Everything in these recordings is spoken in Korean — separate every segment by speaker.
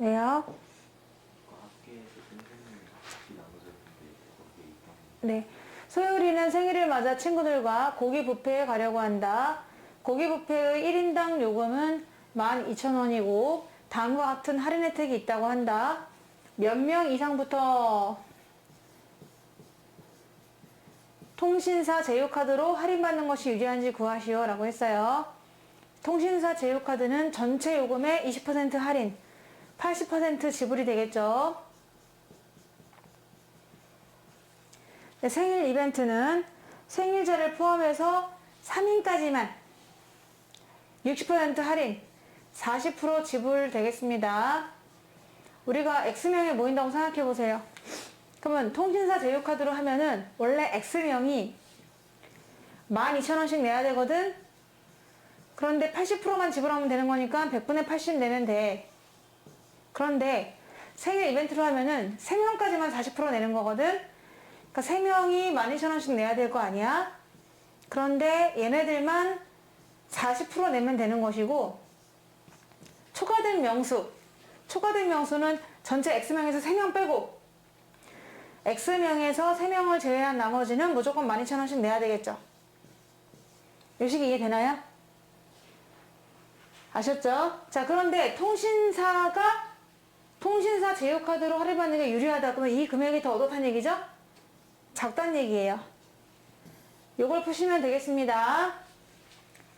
Speaker 1: 왜요? 네. 소율이는 생일을 맞아 친구들과 고기 뷔페에 가려고 한다. 고기 뷔페의 1인당 요금은 12,000원이고 다음과 같은 할인 혜택이 있다고 한다. 몇 명 이상부터 통신사 제휴카드로 할인받는 것이 유리한지 구하시오 라고 했어요. 통신사 제휴카드는 전체 요금의 20% 할인, 80% 지불이 되겠죠. 네, 생일 이벤트는 생일제를 포함해서 3인까지만 60% 할인, 40% 지불 되겠습니다. 우리가 X명에 모인다고 생각해 보세요. 그러면 통신사 제휴카드로 하면은 원래 X명이 12,000원씩 내야 되거든? 그런데 80%만 지불하면 되는 거니까 100분의 80 내면 돼. 그런데 생일 이벤트로 하면은 3명까지만 40% 내는 거거든? 그러니까 3명이 12,000원씩 내야 될 거 아니야? 그런데 얘네들만 40% 내면 되는 것이고, 초과된 명수. 초과된 명수는 전체 X명에서 3명 빼고, X명에서 3명을 제외한 나머지는 무조건 12,000원씩 내야 되겠죠. 요 식이 이해되나요? 아셨죠? 자, 그런데 통신사가 통신사 제휴카드로 할인받는 게 유리하다. 그러면 이 금액이 더 얻었다는 얘기죠? 작다는 얘기예요. 요걸 푸시면 되겠습니다.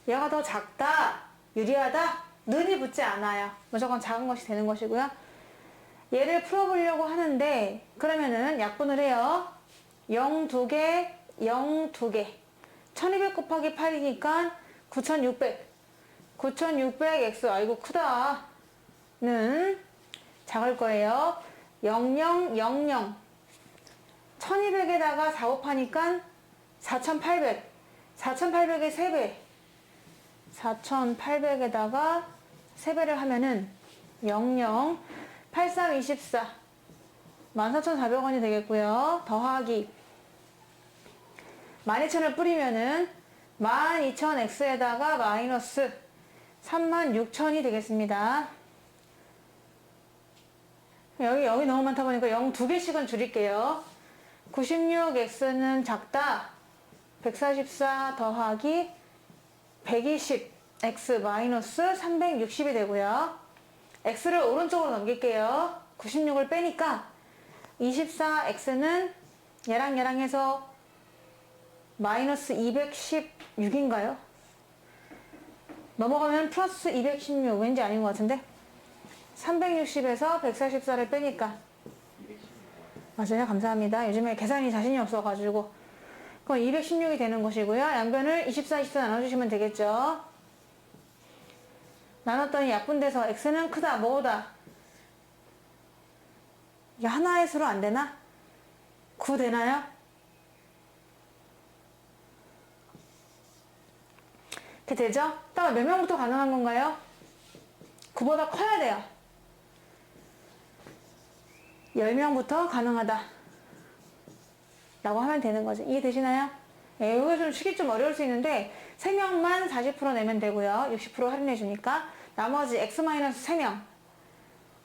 Speaker 1: 얘가 더 작다, 유리하다, 는이 붙지 않아요. 무조건 작은 것이 되는 것이고요. 얘를 풀어보려고 하는데 그러면은 약분을 해요. 0 2개, 0 2개. 1200 곱하기 8이니까 9600. 9600x 아이고 크다. 는 작을 거예요. 0000 1200에다가 4 곱하니까 4800. 4800의 3배. 4800에다가 3배를 하면은 00 8324 14,400원이 되겠고요. 더하기 12,000을 뿌리면은 12,000x에다가 마이너스 36,000이 되겠습니다. 여기, 여기 너무 많다 보니까 0 두 개씩은 줄일게요. 96x는 작다. 144 더하기 120 x 마이너스 360이 되고요. x를 오른쪽으로 넘길게요. 96을 빼니까 24x는 얘랑 얘랑 해서 마이너스 216인가요? 넘어가면 플러스 216 왠지 아닌 것 같은데 360에서 144를 빼니까
Speaker 2: 216원.
Speaker 1: 맞아요 감사합니다 요즘에 계산이 자신이 없어가지고 그럼 216이 되는 것이고요 양변을 24, 24 나눠주시면 되겠죠 나눴더니 약분돼서 x는 크다 뭐다 이게 하나의 수로 안 되나? 9 되나요? 이렇게 되죠? 딱몇 명부터 가능한 건가요? 9보다 커야 돼요 10명부터 가능하다. 라고 하면 되는 거죠 이해되시나요? 예, 이거 좀 치기 좀 어려울 수 있는데 3명만 40% 내면 되고요. 60% 할인해 주니까 나머지 X-3명.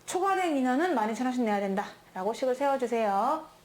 Speaker 1: 초과된 인원은 12,000원씩 내야 된다. 라고 식을 세워주세요